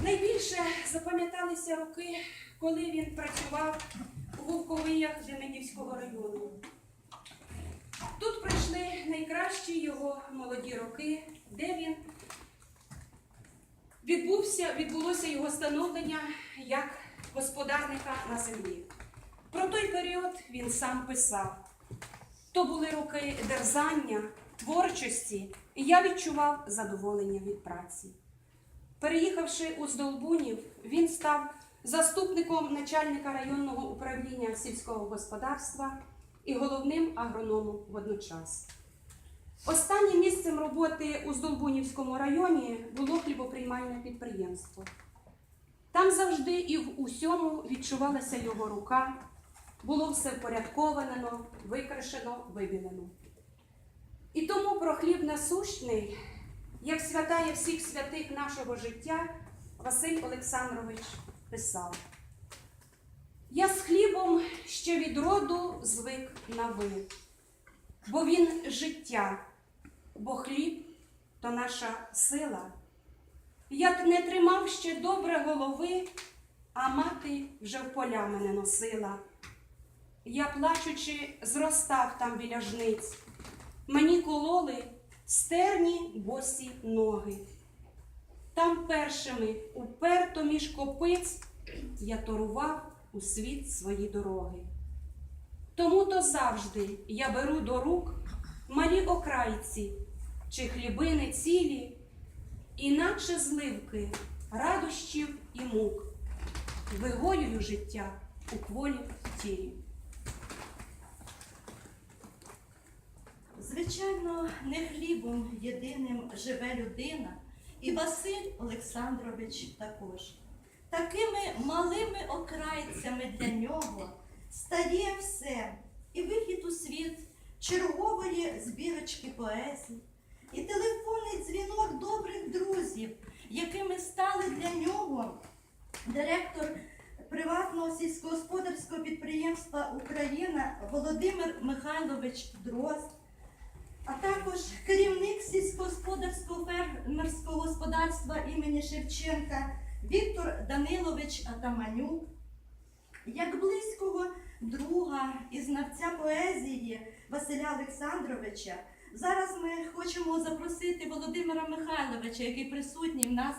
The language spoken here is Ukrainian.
Найбільше запам'яталися роки, коли він працював у Вовковиях Демидівського району. Тут пройшли найкращі його молоді роки, де він відбувся, відбулося його становлення як господарника на землі. Про той період він сам писав. То були роки дерзання, творчості, і я відчував задоволення від праці. Переїхавши у Здолбунів, він став заступником начальника районного управління сільського господарства і головним агрономом водночас. Останнім місцем роботи у Здолбунівському районі було хлібоприймальне підприємство. Там завжди і в усьому відчувалася його рука, було все впорядковано, викрашено, вибілено. І тому про хліб насущний, як святає всіх святих нашого життя, Василь Олександрович писав: Я з хлібом ще від роду звик на ви, бо він життя, бо хліб то наша сила. Як не тримав ще добре голови, а мати вже в поля мене носила. Я, плачучи, зростав там біля жниць. Мені кололи стерні босі ноги. Там першими, уперто між копиць, я торував у світ свої дороги. Тому то завжди я беру до рук малі окрайці чи хлібини цілі, іначе зливки, радощів і мук, вигоюю життя у кволі тілі. Звичайно, не хлібом єдиним живе людина, і Василь Олександрович також. Такими малими окрайцями для нього стає все, і вихід у світ чергової збірочки поезії, і телефонний дзвінок добрих друзів, якими стали для нього директор приватного сільськогосподарського підприємства Україна Володимир Михайлович Дрозд, також керівник сільськогосподарського фермерського господарства імені Шевченка Віктор Данилович Атаманюк, як близького друга і знавця поезії Василя Олександровича. Зараз ми хочемо запросити Володимира Михайловича, який присутній в нас